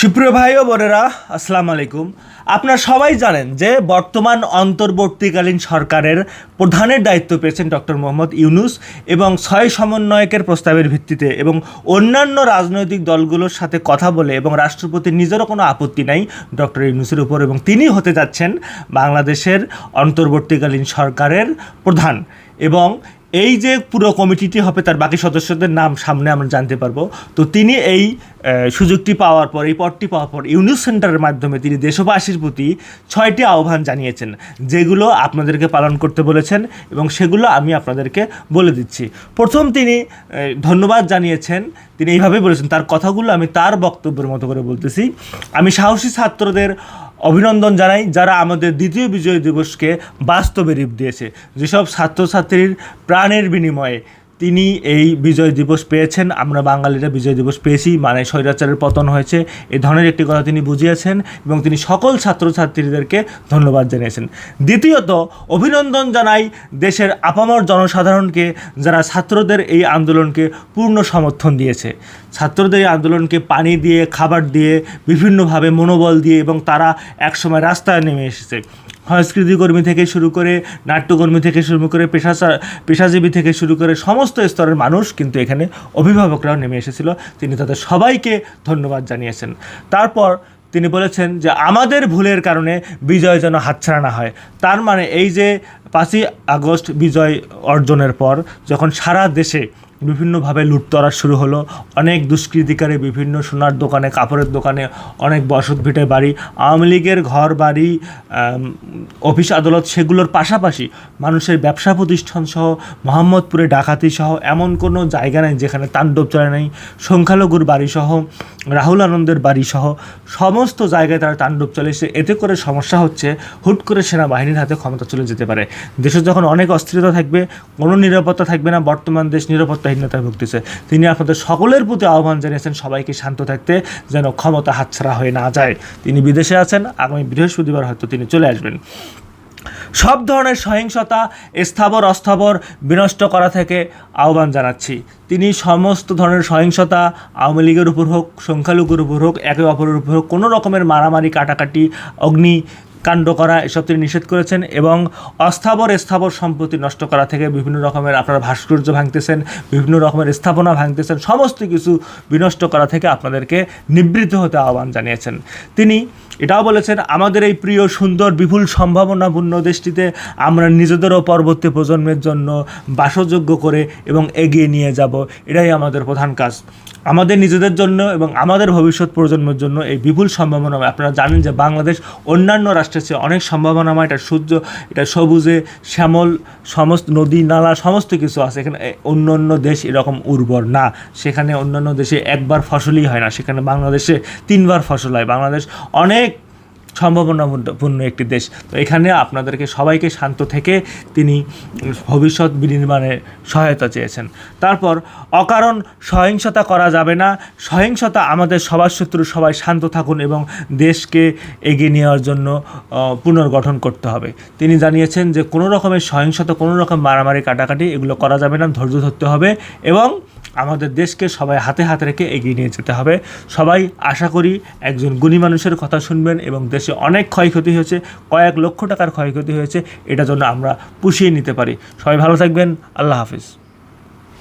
সুপ্রিয় ভাই ও বোনেরা, আসসালামু আলাইকুম। আপনারা সবাই জানেন যে বর্তমান অন্তর্বর্তীকালীন সরকারের প্রধানের দায়িত্ব পেয়েছেন ডক্টর মোহাম্মদ ইউনুস এবং ছয় সমন্বয়কের প্রস্তাবের ভিত্তিতে এবং অন্যান্য রাজনৈতিক দলগুলোর সাথে কথা বলে এবং রাষ্ট্রপতির নিজেরও কোনো আপত্তি নাই ডক্টর ইউনুসের উপর এবং তিনি হতে যাচ্ছেন বাংলাদেশের অন্তর্বর্তীকালীন সরকারের প্রধান এবং এই যে পুরো কমিটিটি হবে, তার বাকি সদস্যদের নাম সামনে আমরা জানতে পারব। তো তিনি এই সুযোগটি পাওয়ার পর, এই পদটি পাওয়ার পর ইউনিস সেন্টারের মাধ্যমে তিনি দেশবাসীর প্রতি ছয়টি আহ্বান জানিয়েছেন, যেগুলো আপনাদেরকে পালন করতে বলেছেন এবং সেগুলো আমি আপনাদেরকে বলে দিচ্ছি। প্রথম তিনি ধন্যবাদ জানিয়েছেন, তিনি এইভাবে বলেছেন, তার কথাগুলো আমি তার বক্তব্যের মতো করে বলতেছি। আমি সাহসী ছাত্রদের অভিনন্দন জানাই যারা আমাদের দ্বিতীয় বিজয় দিবসকে বাস্তবে রূপ দিয়েছে। যেসব ছাত্রছাত্রীর প্রাণের বিনিময়ে তিনি এই বিজয় দিবস পেয়েছেন। আমরা বাঙালিরা বিজয় দিবস পেয়েছি মানে স্বৈরাচারের পতন হয়েছে। এই ধরনের একটি কথা তিনি বুঝিয়েছেন এবং তিনি সকল ছাত্রছাত্রীদেরকে ধন্যবাদ জানিয়েছেন। দ্বিতীয়ত, অভিনন্দন জানাই দেশের আপামর জনসাধারণকে যারা ছাত্রদের এই আন্দোলনকে পূর্ণ সমর্থন দিয়েছে। ছাত্রদের এই আন্দোলনকে পানি দিয়ে, খাবার দিয়ে, বিভিন্নভাবে মনোবল দিয়ে এবং তারা একসময় রাস্তায় নেমে এসেছে। সংস্কৃতি কর্মী থেকে শুরু করে নাট্যকর্মী থেকে শুরু করে পেশা পেশাজীবী থেকে শুরু করে সমস্ত স্তরের মানুষ কিন্তু এখানে অভিভাবকরাও নেমে এসেছিল। তিনি তাদের সবাইকে ধন্যবাদ জানিয়েছেন। তারপর তিনি বলেছেন যে, আমাদের ভুলের কারণে বিজয় যেন হাতছাড়া না হয়। তার মানে এই যে পাঁচই আগস্ট বিজয় অর্জনের পর, যখন সারা দেশে বিভিন্নভাবে লুটতরা শুরু হলো। অনেক দুষ্কৃতিকারী বিভিন্ন সোনার দোকানে, কাপড়ের দোকানে, অনেক বসত ভিটে বাড়ি, আওয়ামী লীগের ঘর বাড়ি অফিস আদালত সেগুলোর পাশাপাশি মানুষের ব্যবসা প্রতিষ্ঠান সহ মোহাম্মদপুরে ডাকাতি সহ এমন কোনো জায়গা নেই যেখানে তাণ্ডব চলে নেই। সংখ্যালঘুর বাড়ি সহ, রাহুল আনন্দের বাড়ি সহ সমস্ত জায়গায় তারা তাণ্ডব চলেছে এতে করে সমস্যা হচ্ছে, হুট করে সেনাবাহিনীর হাতে ক্ষমতা চলে যেতে পারে। দেশে যখন অনেক অস্থিরতা থাকবে, কোনো নিরাপত্তা থাকবে না। বর্তমান দেশ নিরাপত্তাহীনতায় ভুগতেছে। তিনি আপনাদের সকলের প্রতি আহ্বান জানিয়েছেন সবাইকে শান্ত থাকতে যেন ক্ষমতা হাতছাড়া হয়ে না যায়। তিনি বিদেশে আছেন, আগামী বৃহস্পতিবার হয়তো তিনি চলে আসবেন। সব ধরনের সহিংসতা, স্থাবর, অস্থাবর বিনষ্ট করা থেকে আহ্বান জানাচ্ছি। তিনি সমস্ত ধরনের সহিংসতা, আওয়ামী লীগের উপর হোক, সংখ্যালঘুর উপর হোক, একে অপরের উপর হোক, কোনো রকমের মারামারি, কাটাকাটি, অগ্নি কাণ্ড করা, এসব তিনি নিষেধ করেছেন এবং অস্থাবর স্থাবর সম্পত্তি নষ্ট করা থেকে বিভিন্ন রকমের আপনারা ভাস্কর্য ভাঙতেছেন, বিভিন্ন রকমের স্থাপনা ভাঙতেছেন, সমস্ত কিছু বিনষ্ট করা থেকে আপনাদেরকে নিবৃত্ত হতে আহ্বান জানিয়েছেন। তিনি এটাও বলেছেন, আমাদের এই প্রিয়, সুন্দর, বিপুল সম্ভাবনাপূর্ণ দেশটিতে আমরা নিজেদেরও পরবর্তী প্রজন্মের জন্য বাসযোগ্য করে এবং এগিয়ে নিয়ে যাব। এটাই আমাদের প্রধান কাজ। আমাদের নিজেদের জন্য এবং আমাদের ভবিষ্যৎ প্রজন্মের জন্য এই বিপুল সম্ভাবনাময় আপনারা জানেন যে বাংলাদেশ অন্যান্য রাষ্ট্রের চেয়ে অনেক সম্ভাবনাময় এটা সূর্য, এটা সবুজে, শ্যামল, সমস্ত নদী, নালা, সমস্ত কিছু আছে। এখানে অন্য অন্য দেশ এরকম উর্বর না। সেখানে অন্যান্য দেশে একবার ফসলই হয় না। সেখানে বাংলাদেশে তিনবার ফসল হয়। বাংলাদেশ অনেক সম্ভাবনাপূর্ণ একটি দেশ। তো এখানে আপনাদেরকে সবাইকে শান্ত থেকে তিনি ভবিষ্যৎ বিনির্মাণে সহায়তা চেয়েছেন। তারপর, অকারণ সহিংসতা করা যাবে না। সহিংসতা আমাদের সবার শত্রু, সবাই শান্ত থাকুন এবং দেশকে এগিয়ে নেওয়ার জন্য পুনর্গঠন করতে হবে। তিনি জানিয়েছেন যে, কোনো রকমের সহিংসতা, কোনো রকম মারামারি, কাটাকাটি এগুলো করা যাবে না, ধৈর্য ধরতে হবে এবং আমাদের দেশকে সবাই হাতে হাতে রেখে এগিয়ে নিয়ে যেতে হবে। সবাই আশা করি একজন গুণী মানুষের কথা শুনবেন এবং দেশে অনেক ক্ষয়ক্ষতি হয়েছে, কয়েক লক্ষ টাকার ক্ষয়ক্ষতি হয়েছে, এটা জন্য আমরা পুষিয়ে নিতে পারি। সবাই ভালো থাকবেন, আল্লাহ হাফিজ।